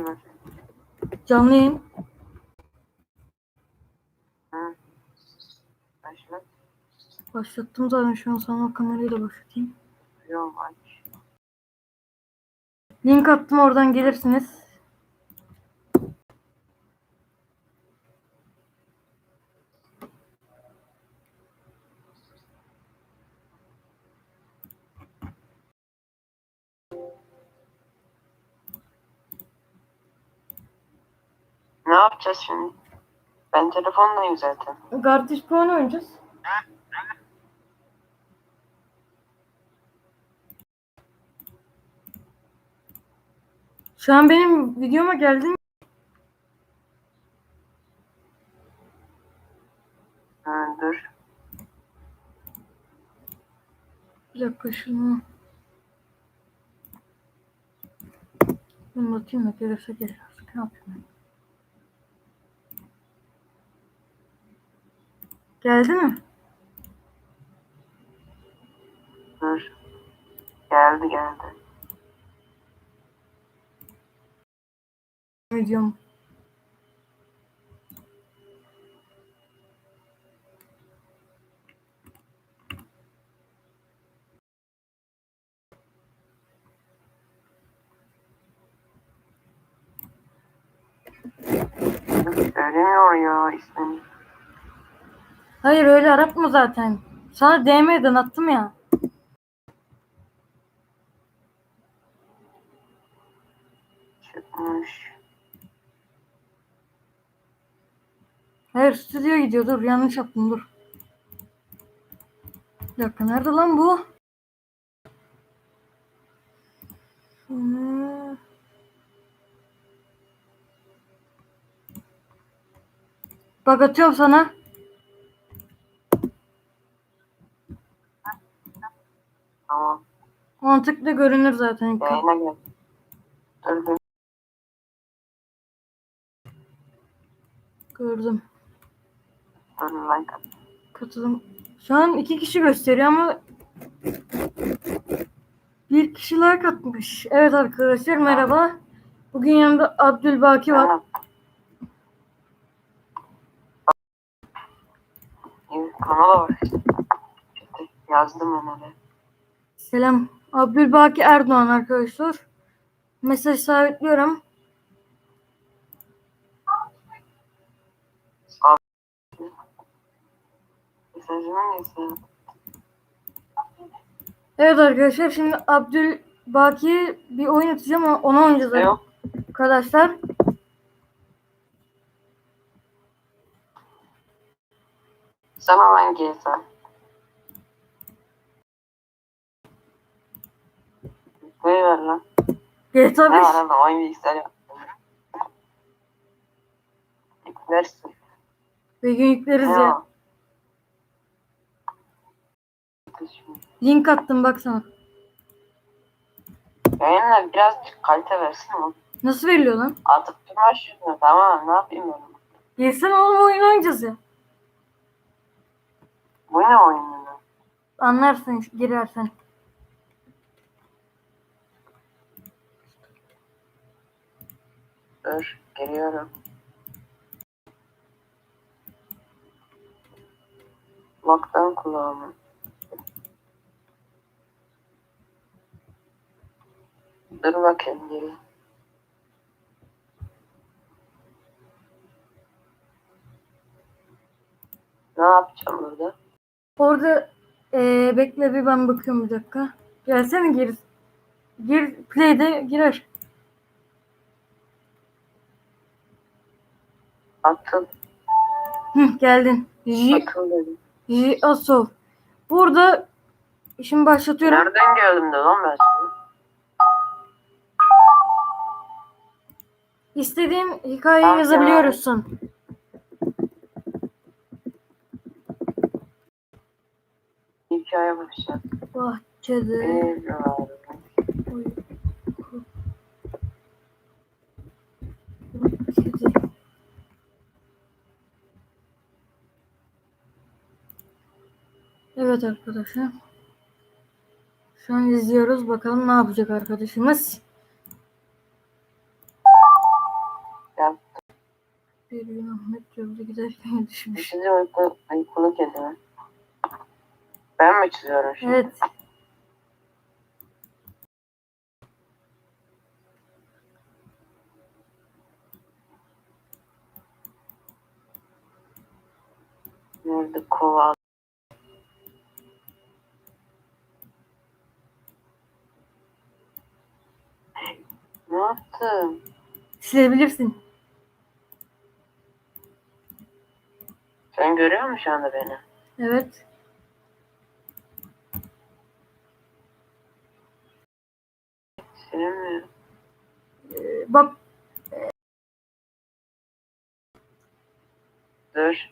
şey var. Canlı yayın. Hı. Başlat. Başlattım zaten şu an sana kamerayı da başlatayım. Yok aç. Link attım oradan gelirsiniz. Ne yapacağız şimdi? Ben telefondayım zaten. Kardeş puan oynayacağız. Şu an benim videoma geldin. Hı, dur. Bir dakika şunu. Bunu atayım da gelirse gelir. Ne yapayım Geldi mi? Dur. Geldi geldi. Videom. Söylemiyor ya ismini. Hayır öyle aratma zaten. Sana DM'den attım ya. Çıkmış. Hayır stüdyo gidiyor dur yanlış yaptım dur. Bir dakika nerede lan bu? Hmm. Bak atıyorum sana. Tamam. Mantıklı görünür zaten. Yayına gel. Dur dur. Gördüm. Dur like at. Katılım. Şu an iki kişi gösteriyor ama bir kişi like atmış. Evet arkadaşlar merhaba. Bugün yanımda Abdülbaki var. Kanala bak. Yazdım öyle. Selam. Abdülbaki Erdoğan arkadaşlar. Mesaj sabitliyorum. Evet arkadaşlar şimdi Abdülbaki'ye bir oyun atacağım ama ona oynayacağız Yok. arkadaşlar. Sana hangi hesap? Ne ver lan? GTA Ne 5. var lan? Oyun bilgisayar yaptım. Yüklersin. Bir gün yükleriz ya. Ya. Link attım baksana. Yayınlar birazcık kalite versin ama. Nasıl veriliyor lan? Atıp durma şunu tamam ne yapayım ben? Girsene oğlum oyun oynayacağız ya. Bu ne oyun ya? Anlarsın girersen. Dur geliyorum. Lockdown kulağımı. Dur bakayım geri. Ne yapacağım burada? Orada eee, bekle bir ben bakıyorum bir dakika. Gelsene gir. Gir play'de girer. Atıl. Hı, geldin. J, Atıl dedim. J Asov. Burada şimdi başlatıyorum. Nereden geldim de lan ben sana? İstediğin hikayeyi Tamam, yazabiliyorsun. Hikaye başladı. Bahçede Bir var. uyku. Kedi. Evet arkadaşlar. Şu an izliyoruz. Bakalım ne yapacak arkadaşımız. Ya Bir gün Ahmet yolda giderken düşmüş. düşünce uyku, uykulu kedi mi? Ben mi çiziyorum şimdi? Evet. Nerede kova? Yaptım? Silebilirsin. Sen görüyor musun şu anda beni? Evet. Silemiyorum. Ee, bak Dur.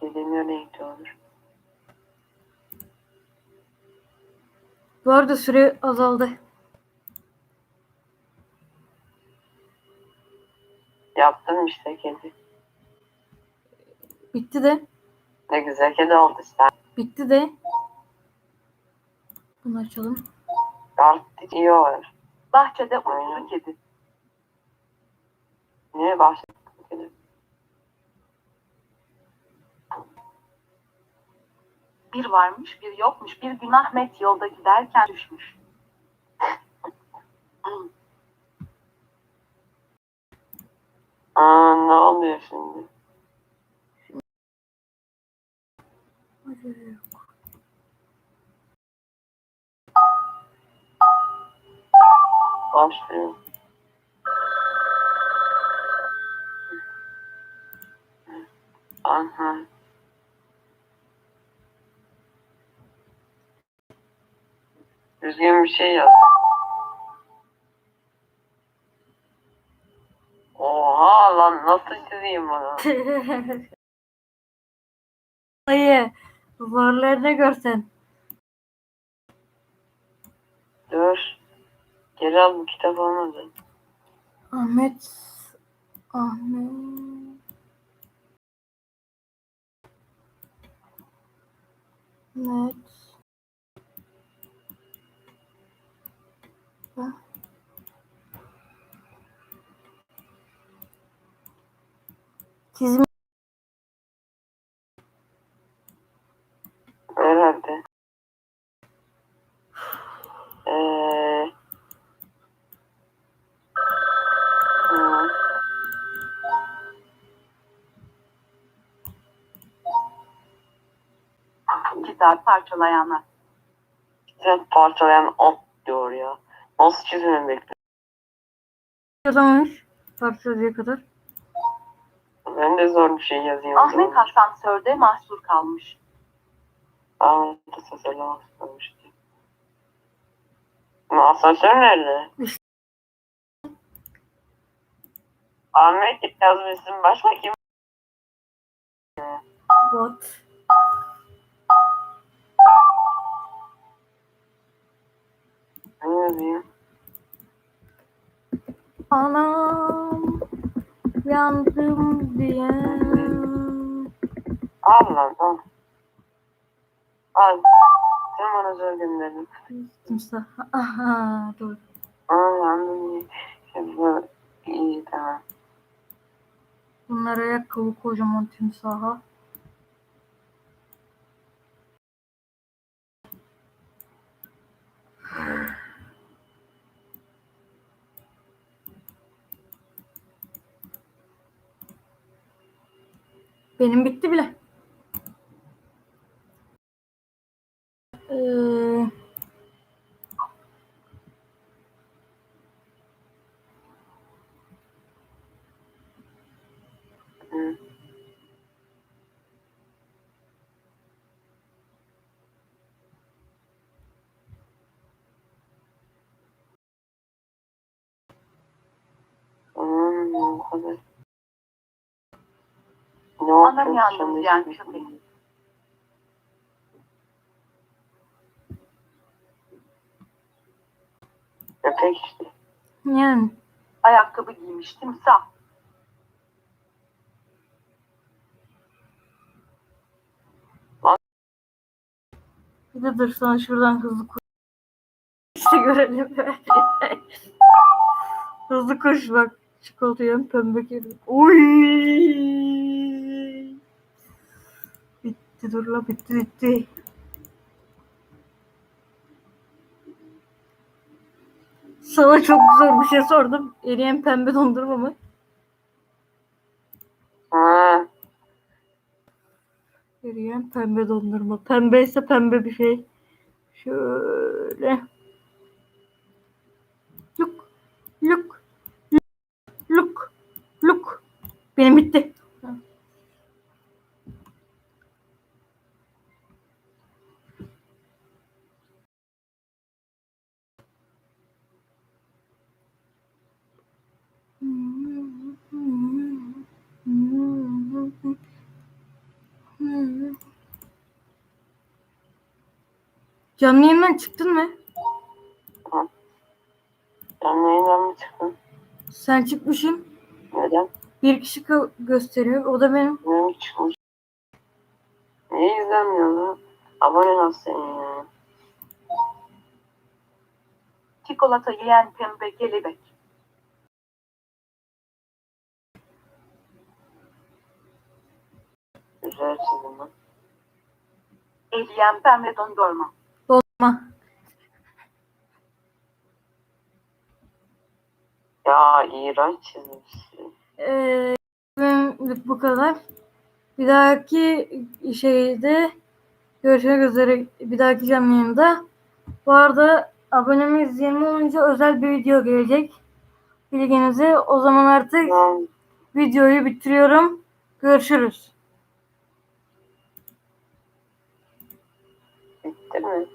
Kedi ne olur? Bu arada süre azaldı. Yaptım işte kedi. Bitti de. Ne güzel kedi oldu işte. Bitti de. Bunu açalım. Artık iyi olur. Bahçede uyudu kedi. Niye başladık kedi? Bir varmış bir yokmuş. Bir gün Ahmet yolda giderken düşmüş. Aa ne oluyor şimdi? Başlıyor. Aha. Düzgün bir şey yaz. Oha lan nasıl çizeyim bunu? Hayır. Varlarını görsen. Dur. Geri al bu kitap olmadı. Ahmet. Ahmet. Ahmet. Bak. Çizim Herhalde. Eee. Hı. Kitap parçalayanlar. Kitap parçalayan ot diyor ya. Nasıl çizimini bekliyorum? yazamamış. Parçalıya kadar. Ben de zor bir şey yazayım. Ahmet asansörde mahsur kalmış. Ahmet tasarlamak istemişti. Ama asansör nerede? İşte. Ahmet yazmışsın. Başka kim? Bot. Yazayım? Anam. Yandım diye. Al lan al. Al. Sen bana zor gönderdin. Timsah. Aha dur. Aa anladım. Şimdi bu iyi tamam. Bunlar ayakkabı kocaman timsaha. Benim bitti bile. Ee, Hı. Aman Ne Anam yalnız yani köpek. Köpek işte. yani Ayakkabı giymiş timsah. bir de dur sana şuradan hızlı koy. İşte görelim. Hızlı koş bak. Çikolata yiyen pembe kedi. Oy. Bitti dur la bitti bitti. Sana çok zor bir şey sordum. Eriyen pembe dondurma mı? Eriyen pembe dondurma. Pembe ise pembe bir şey. Şöyle. Look. Look. Look. Look. Benim bitti. Canlı yayından çıktın mı? Canlı yayından mı çıktın? Sen çıkmışsın. Neden? Bir kişi gö- gösteriyor. O da benim. Benim çıkmış. Niye izlenmiyor lan? Abone ol senin ya. Çikolata yiyen pembe kelebek. Güzel çizim lan. Eriyen pembe dondurma. Dolma. Ya iğrenç çizmişsin. Ee, benimlik bu kadar. Bir dahaki şeyde görüşmek üzere. Bir dahaki canlı yayında. Bu arada abonemiz 20 olunca özel bir video gelecek. Bilginize. O zaman artık Lan videoyu bitiriyorum. Görüşürüz. bitti mi?